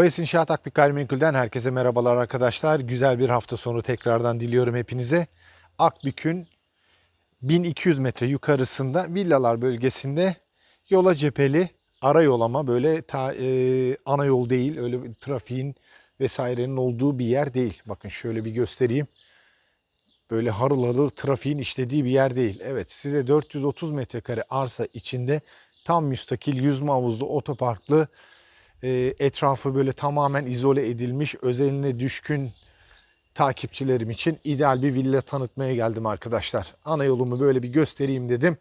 OS İnşaat Akbik Gayrimenkul'den herkese merhabalar arkadaşlar. Güzel bir hafta sonu tekrardan diliyorum hepinize. Akbük'ün 1200 metre yukarısında villalar bölgesinde yola cepheli ara yolama böyle ta, e, ana yol değil öyle bir trafiğin vesairenin olduğu bir yer değil. Bakın şöyle bir göstereyim. Böyle harıl harıl trafiğin işlediği bir yer değil. Evet size 430 metrekare arsa içinde tam müstakil yüzme havuzlu otoparklı etrafı böyle tamamen izole edilmiş, özeline düşkün takipçilerim için ideal bir villa tanıtmaya geldim arkadaşlar. Ana yolumu böyle bir göstereyim dedim.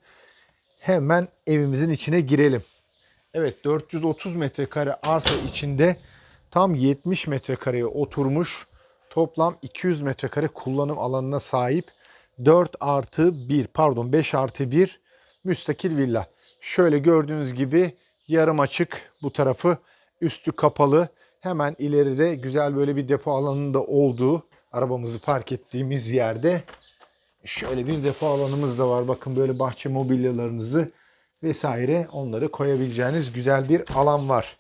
Hemen evimizin içine girelim. Evet 430 metrekare arsa içinde tam 70 metrekareye oturmuş toplam 200 metrekare kullanım alanına sahip 4 artı 1 pardon 5 artı 1 müstakil villa. Şöyle gördüğünüz gibi yarım açık bu tarafı üstü kapalı. Hemen ileride güzel böyle bir depo alanında olduğu arabamızı park ettiğimiz yerde şöyle bir depo alanımız da var. Bakın böyle bahçe mobilyalarınızı vesaire onları koyabileceğiniz güzel bir alan var.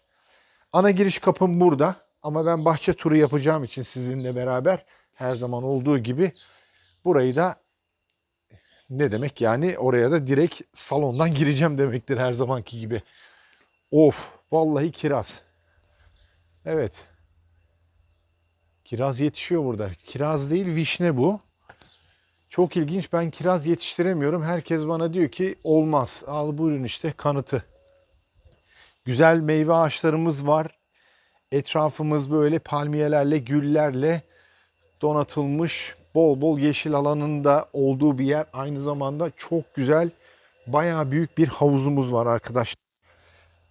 Ana giriş kapım burada ama ben bahçe turu yapacağım için sizinle beraber her zaman olduğu gibi burayı da ne demek yani oraya da direkt salondan gireceğim demektir her zamanki gibi. Of vallahi kiraz. Evet. Kiraz yetişiyor burada. Kiraz değil vişne bu. Çok ilginç. Ben kiraz yetiştiremiyorum. Herkes bana diyor ki olmaz. Al buyurun işte kanıtı. Güzel meyve ağaçlarımız var. Etrafımız böyle palmiyelerle, güllerle donatılmış. Bol bol yeşil alanında olduğu bir yer. Aynı zamanda çok güzel, bayağı büyük bir havuzumuz var arkadaşlar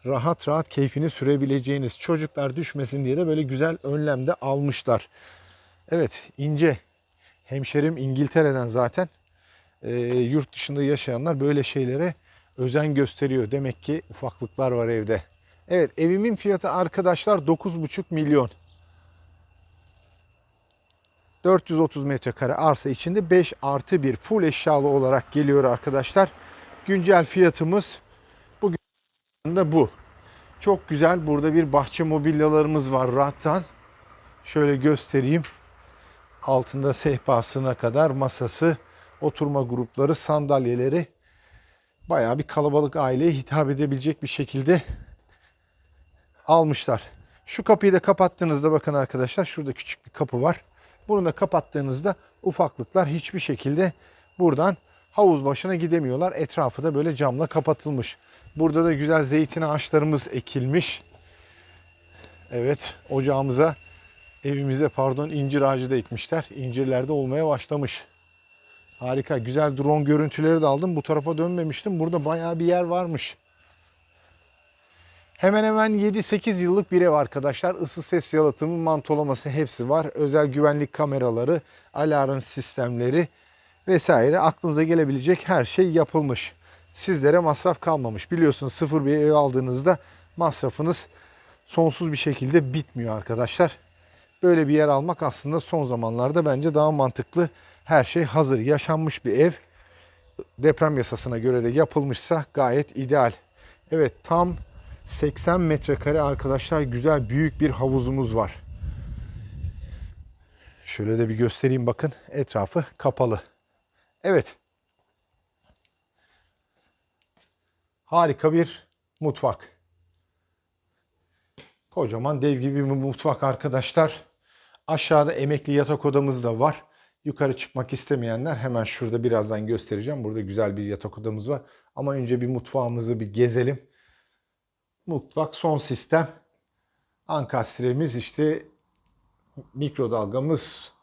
rahat rahat keyfini sürebileceğiniz çocuklar düşmesin diye de böyle güzel önlemde almışlar. Evet ince hemşerim İngiltere'den zaten e, yurt dışında yaşayanlar böyle şeylere özen gösteriyor. Demek ki ufaklıklar var evde. Evet evimin fiyatı arkadaşlar 9,5 milyon. 430 metrekare arsa içinde 5 artı 1 full eşyalı olarak geliyor arkadaşlar. Güncel fiyatımız da bu. Çok güzel. Burada bir bahçe mobilyalarımız var rahattan. Şöyle göstereyim. Altında sehpasına kadar masası, oturma grupları, sandalyeleri bayağı bir kalabalık aileye hitap edebilecek bir şekilde almışlar. Şu kapıyı da kapattığınızda bakın arkadaşlar şurada küçük bir kapı var. Bunu da kapattığınızda ufaklıklar hiçbir şekilde buradan havuz başına gidemiyorlar. Etrafı da böyle camla kapatılmış. Burada da güzel zeytin ağaçlarımız ekilmiş. Evet ocağımıza evimize pardon incir ağacı da ekmişler. İncirler de olmaya başlamış. Harika güzel drone görüntüleri de aldım. Bu tarafa dönmemiştim. Burada bayağı bir yer varmış. Hemen hemen 7-8 yıllık bir ev arkadaşlar. Isı ses yalıtımı, mantolaması hepsi var. Özel güvenlik kameraları, alarm sistemleri vesaire aklınıza gelebilecek her şey yapılmış sizlere masraf kalmamış. Biliyorsunuz sıfır bir ev aldığınızda masrafınız sonsuz bir şekilde bitmiyor arkadaşlar. Böyle bir yer almak aslında son zamanlarda bence daha mantıklı. Her şey hazır, yaşanmış bir ev. Deprem yasasına göre de yapılmışsa gayet ideal. Evet tam 80 metrekare arkadaşlar güzel büyük bir havuzumuz var. Şöyle de bir göstereyim bakın etrafı kapalı. Evet Harika bir mutfak. Kocaman dev gibi bir mutfak arkadaşlar. Aşağıda emekli yatak odamız da var. Yukarı çıkmak istemeyenler hemen şurada birazdan göstereceğim. Burada güzel bir yatak odamız var. Ama önce bir mutfağımızı bir gezelim. Mutfak son sistem. Ankastremiz işte mikrodalgamız,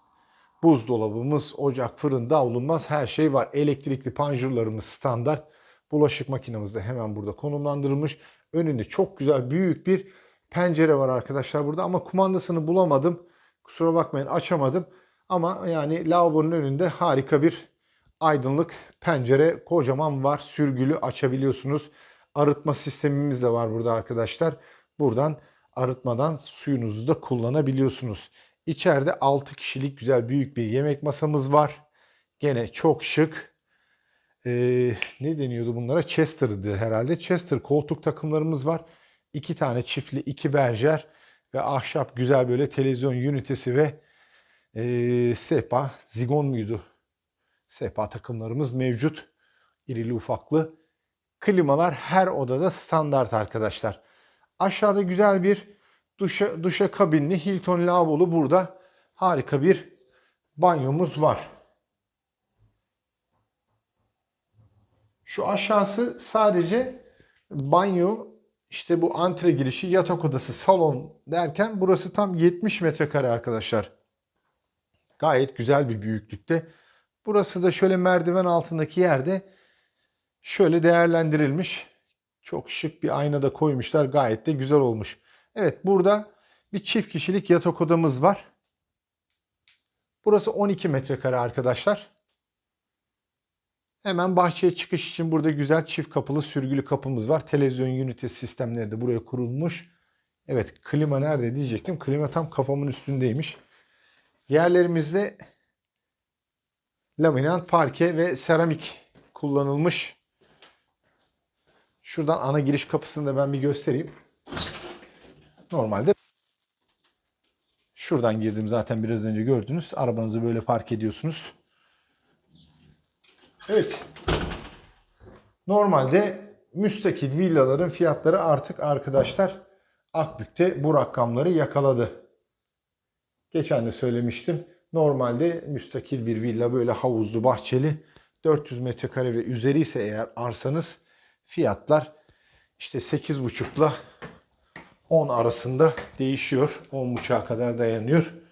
buzdolabımız, ocak, fırın, davlumbaz her şey var. Elektrikli panjurlarımız standart. Bulaşık makinamız da hemen burada konumlandırılmış. Önünde çok güzel büyük bir pencere var arkadaşlar burada ama kumandasını bulamadım. Kusura bakmayın açamadım. Ama yani lavabonun önünde harika bir aydınlık pencere kocaman var. Sürgülü açabiliyorsunuz. Arıtma sistemimiz de var burada arkadaşlar. Buradan arıtmadan suyunuzu da kullanabiliyorsunuz. İçeride 6 kişilik güzel büyük bir yemek masamız var. Gene çok şık e, ne deniyordu bunlara? Chester'dı herhalde. Chester koltuk takımlarımız var. İki tane çiftli, iki berjer ve ahşap güzel böyle televizyon ünitesi ve eee sehpa, zigon muydu? Sehpa takımlarımız mevcut. İrili ufaklı. Klimalar her odada standart arkadaşlar. Aşağıda güzel bir duşa, duşa kabinli Hilton lavabolu burada harika bir banyomuz var. Şu aşağısı sadece banyo, işte bu antre girişi, yatak odası, salon derken burası tam 70 metrekare arkadaşlar. Gayet güzel bir büyüklükte. Burası da şöyle merdiven altındaki yerde şöyle değerlendirilmiş. Çok şık bir ayna da koymuşlar. Gayet de güzel olmuş. Evet burada bir çift kişilik yatak odamız var. Burası 12 metrekare arkadaşlar. Hemen bahçeye çıkış için burada güzel çift kapılı sürgülü kapımız var. Televizyon ünitesi sistemleri de buraya kurulmuş. Evet klima nerede diyecektim. Klima tam kafamın üstündeymiş. Yerlerimizde laminat, parke ve seramik kullanılmış. Şuradan ana giriş kapısını da ben bir göstereyim. Normalde şuradan girdim zaten biraz önce gördünüz. Arabanızı böyle park ediyorsunuz. Evet. Normalde müstakil villaların fiyatları artık arkadaşlar Akbük'te bu rakamları yakaladı. Geçen de söylemiştim. Normalde müstakil bir villa böyle havuzlu bahçeli 400 metrekare ve üzeri ise eğer arsanız fiyatlar işte 8,5 ile 10 arasında değişiyor. 10,5'a kadar dayanıyor.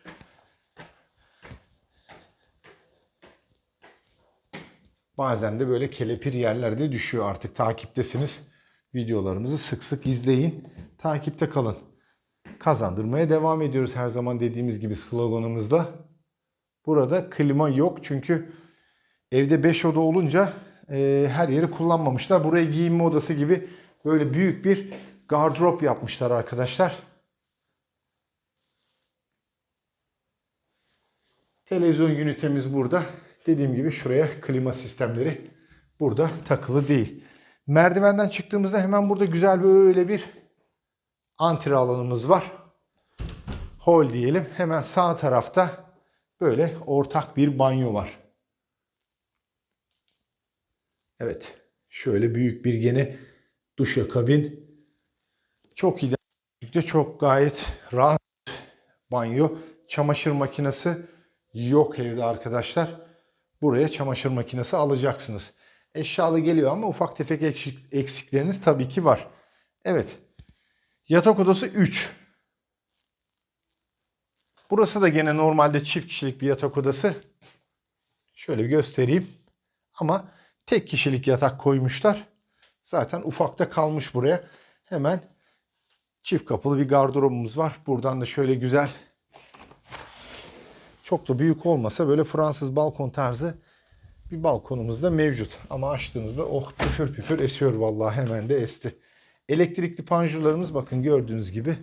Bazen de böyle kelepir yerlerde düşüyor artık takiptesiniz. Videolarımızı sık sık izleyin. Takipte kalın. Kazandırmaya devam ediyoruz her zaman dediğimiz gibi sloganımızda. Burada klima yok çünkü evde 5 oda olunca e, her yeri kullanmamışlar. Buraya giyinme odası gibi böyle büyük bir gardırop yapmışlar arkadaşlar. Televizyon ünitemiz burada. Dediğim gibi şuraya klima sistemleri burada takılı değil. Merdivenden çıktığımızda hemen burada güzel böyle bir antre alanımız var. Hol diyelim. Hemen sağ tarafta böyle ortak bir banyo var. Evet. Şöyle büyük bir gene duşakabin. Çok iyi. Çok gayet rahat banyo. Çamaşır makinesi yok evde arkadaşlar. Buraya çamaşır makinesi alacaksınız. Eşyalı geliyor ama ufak tefek eksik, eksikleriniz tabii ki var. Evet. Yatak odası 3. Burası da gene normalde çift kişilik bir yatak odası. Şöyle bir göstereyim. Ama tek kişilik yatak koymuşlar. Zaten ufakta kalmış buraya. Hemen çift kapılı bir gardırobumuz var. Buradan da şöyle güzel çok da büyük olmasa böyle Fransız balkon tarzı bir balkonumuz da mevcut. Ama açtığınızda oh püfür püfür esiyor vallahi hemen de esti. Elektrikli panjurlarımız bakın gördüğünüz gibi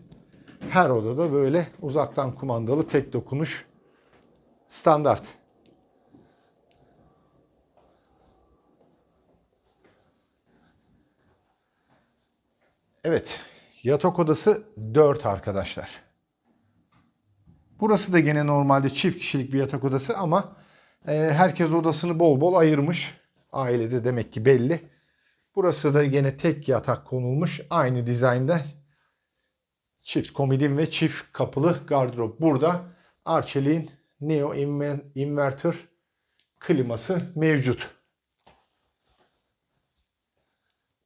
her odada böyle uzaktan kumandalı tek dokunuş standart. Evet, yatak odası 4 arkadaşlar. Burası da gene normalde çift kişilik bir yatak odası ama e, herkes odasını bol bol ayırmış. Ailede demek ki belli. Burası da gene tek yatak konulmuş. Aynı dizaynda çift komodin ve çift kapılı gardırop. Burada Arçelik'in Neo Inverter kliması mevcut.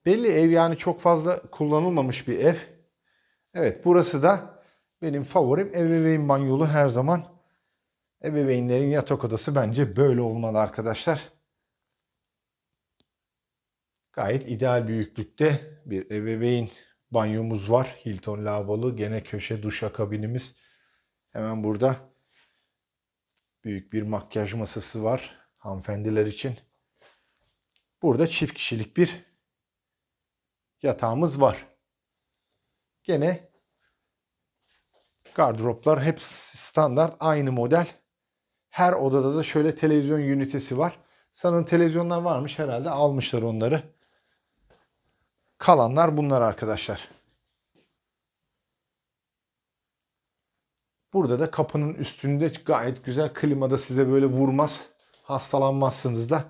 Belli ev yani çok fazla kullanılmamış bir ev. Evet burası da benim favorim ebeveyn banyolu her zaman. Ebeveynlerin yatak odası bence böyle olmalı arkadaşlar. Gayet ideal büyüklükte bir ebeveyn banyomuz var. Hilton lavabolu. Gene köşe duşakabinimiz. Hemen burada büyük bir makyaj masası var hanımefendiler için. Burada çift kişilik bir yatağımız var. Gene gardıroplar hep standart aynı model. Her odada da şöyle televizyon ünitesi var. Sanırım televizyonlar varmış herhalde almışlar onları. Kalanlar bunlar arkadaşlar. Burada da kapının üstünde gayet güzel klimada size böyle vurmaz. Hastalanmazsınız da.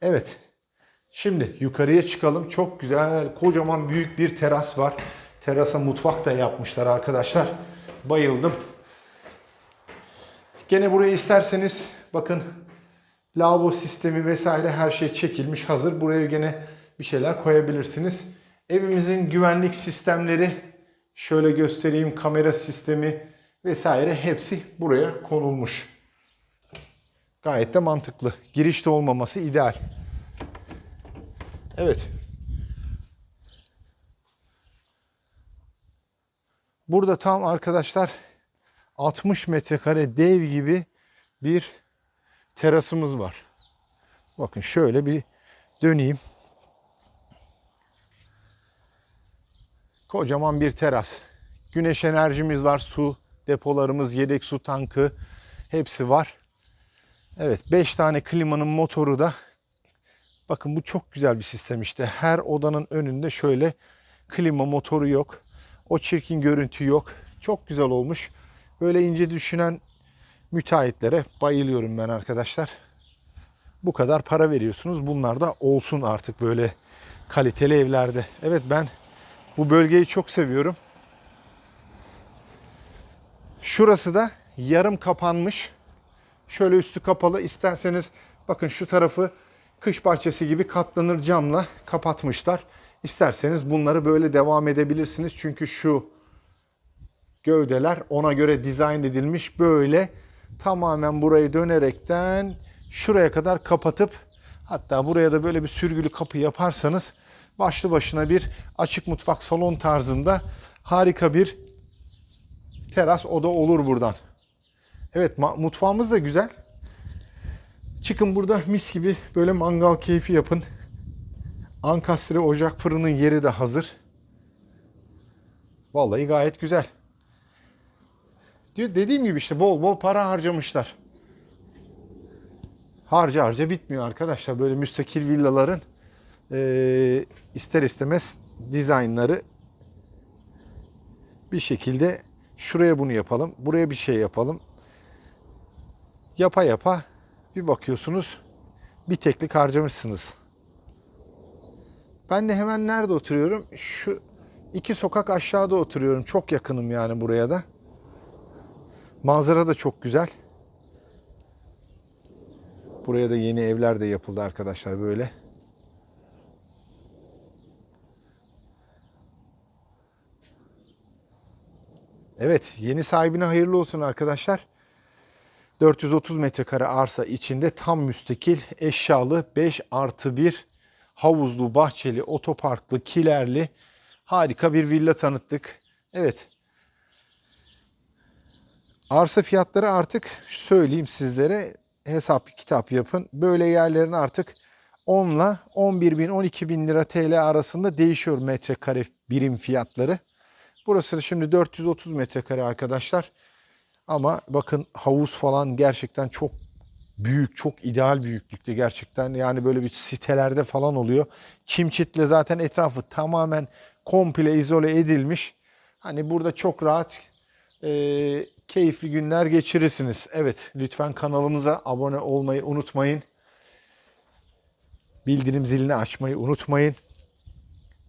Evet. Şimdi yukarıya çıkalım. Çok güzel, kocaman büyük bir teras var. Terasa mutfak da yapmışlar arkadaşlar. Bayıldım. Gene buraya isterseniz bakın lavabo sistemi vesaire her şey çekilmiş hazır. Buraya gene bir şeyler koyabilirsiniz. Evimizin güvenlik sistemleri şöyle göstereyim kamera sistemi vesaire hepsi buraya konulmuş. Gayet de mantıklı. Girişte olmaması ideal. Evet. Burada tam arkadaşlar 60 metrekare dev gibi bir terasımız var. Bakın şöyle bir döneyim. Kocaman bir teras. Güneş enerjimiz var, su depolarımız, yedek su tankı hepsi var. Evet 5 tane klimanın motoru da bakın bu çok güzel bir sistem işte. Her odanın önünde şöyle klima motoru yok. O çirkin görüntü yok. Çok güzel olmuş. Böyle ince düşünen müteahhitlere bayılıyorum ben arkadaşlar. Bu kadar para veriyorsunuz. Bunlar da olsun artık böyle kaliteli evlerde. Evet ben bu bölgeyi çok seviyorum. Şurası da yarım kapanmış. Şöyle üstü kapalı. İsterseniz bakın şu tarafı kış bahçesi gibi katlanır camla kapatmışlar. İsterseniz bunları böyle devam edebilirsiniz. Çünkü şu gövdeler ona göre dizayn edilmiş. Böyle tamamen burayı dönerekten şuraya kadar kapatıp hatta buraya da böyle bir sürgülü kapı yaparsanız başlı başına bir açık mutfak salon tarzında harika bir teras oda olur buradan. Evet mutfağımız da güzel. Çıkın burada mis gibi böyle mangal keyfi yapın. Ankastre ocak fırının yeri de hazır. Vallahi gayet güzel. Dediğim gibi işte bol bol para harcamışlar. Harca harca bitmiyor arkadaşlar. Böyle müstakil villaların e, ister istemez dizaynları bir şekilde şuraya bunu yapalım, buraya bir şey yapalım. Yapa yapa bir bakıyorsunuz bir teklik harcamışsınız. Ben de hemen nerede oturuyorum? Şu iki sokak aşağıda oturuyorum. Çok yakınım yani buraya da. Manzara da çok güzel. Buraya da yeni evler de yapıldı arkadaşlar böyle. Evet, yeni sahibine hayırlı olsun arkadaşlar. 430 metrekare arsa içinde tam müstakil, eşyalı 5 artı 1 havuzlu, bahçeli, otoparklı, kilerli harika bir villa tanıttık. Evet. Arsa fiyatları artık söyleyeyim sizlere hesap kitap yapın. Böyle yerlerin artık 10 ile 11 bin 12 bin lira TL arasında değişiyor metrekare birim fiyatları. Burası şimdi 430 metrekare arkadaşlar. Ama bakın havuz falan gerçekten çok büyük, çok ideal büyüklükte gerçekten. Yani böyle bir sitelerde falan oluyor. Çitle zaten etrafı tamamen komple izole edilmiş. Hani burada çok rahat, e, keyifli günler geçirirsiniz. Evet, lütfen kanalımıza abone olmayı unutmayın. Bildirim zilini açmayı unutmayın.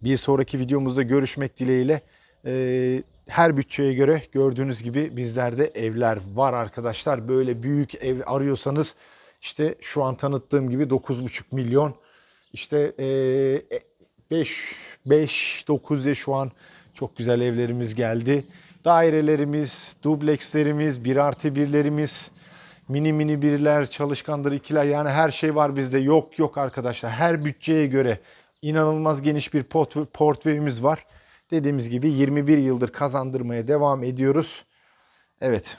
Bir sonraki videomuzda görüşmek dileğiyle. Ee, her bütçeye göre gördüğünüz gibi bizlerde evler var arkadaşlar. Böyle büyük ev arıyorsanız işte şu an tanıttığım gibi 9,5 milyon işte 5 5 9'e şu an çok güzel evlerimiz geldi. Dairelerimiz, dublekslerimiz, 1 artı 1'lerimiz, mini mini birler, çalışkandır ikiler yani her şey var bizde. Yok yok arkadaşlar her bütçeye göre inanılmaz geniş bir port portföyümüz var. Dediğimiz gibi 21 yıldır kazandırmaya devam ediyoruz. Evet.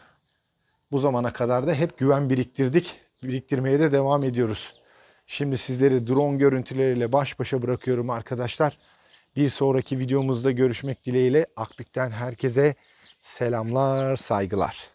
Bu zamana kadar da hep güven biriktirdik. Biriktirmeye de devam ediyoruz. Şimdi sizleri drone görüntüleriyle baş başa bırakıyorum arkadaşlar. Bir sonraki videomuzda görüşmek dileğiyle Akbük'ten herkese selamlar, saygılar.